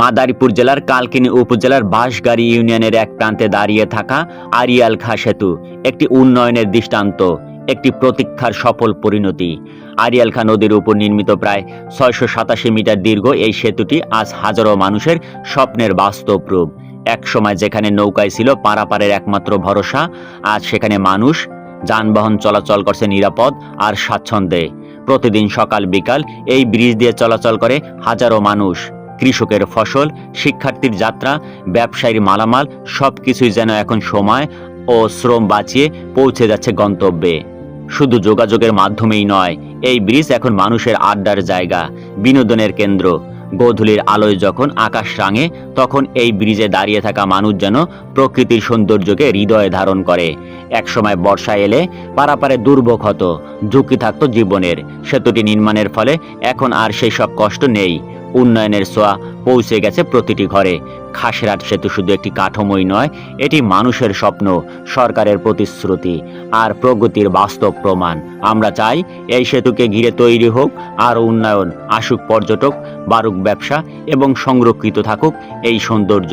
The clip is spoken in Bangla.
মাদারীপুর জেলার কালকিনি উপজেলার বাঁশগাড়ি ইউনিয়নের এক প্রান্তে দাঁড়িয়ে থাকা আরিয়াল খা সেতু একটি উন্নয়নের দৃষ্টান্ত, একটি প্রতীক্ষার সফল পরিণতি। আরিয়াল খা নদীর উপর নির্মিত প্রায় ছয়শো সাতাশি মিটার দীর্ঘ এই সেতুটি আজ হাজারো মানুষের স্বপ্নের বাস্তব রূপ। এক সময় যেখানে নৌকায় ছিল পারাপারের একমাত্র ভরসা, আজ সেখানে মানুষ যানবাহন চলাচল করছে নিরাপদ আর স্বাচ্ছন্দ্যে। প্রতিদিন সকাল বিকাল এই ব্রিজ দিয়ে চলাচল করে হাজারো মানুষ। কৃষকের ফসল, শিক্ষার্থীর যাত্রা, ব্যবসায়ীর মালামাল সব কিছুই যেন এখন সময় ও শ্রম বাঁচিয়ে পৌঁছে যাচ্ছে গন্তব্যে। শুধু যোগাযোগের মাধ্যমেই নয়, এই ব্রিজ এখন মানুষের আড্ডার জায়গা, বিনোদনের কেন্দ্র। গোধূলির আলোয় যখন আকাশ রাঙে, তখন এই ব্রিজে দাঁড়িয়ে থাকা মানুষ যেন প্রকৃতির সৌন্দর্যকে হৃদয়ে ধারণ করে। একসময় বর্ষা এলে পারাপারে দুর্ভোগ হতো, ঝুঁকি থাকত জীবনের। সেতুটি নির্মাণের ফলে এখন আর সেই সব কষ্ট নেই। উন্নয়নের ছোঁয়া পৌঁছে গেছে প্রতিটি ঘরে। খাসেরাট সেতু শুধু একটি কাঠামোই নয়, এটি মানুষের স্বপ্ন, সরকারের প্রতিশ্রুতি আর প্রগতির বাস্তব প্রমাণ। আমরা চাই এই সেতুকে ঘিরে তৈরি হোক আরও উন্নয়ন, আসুক পর্যটক, বারুক ব্যবসা এবং সংরক্ষিত থাকুক এই সৌন্দর্য।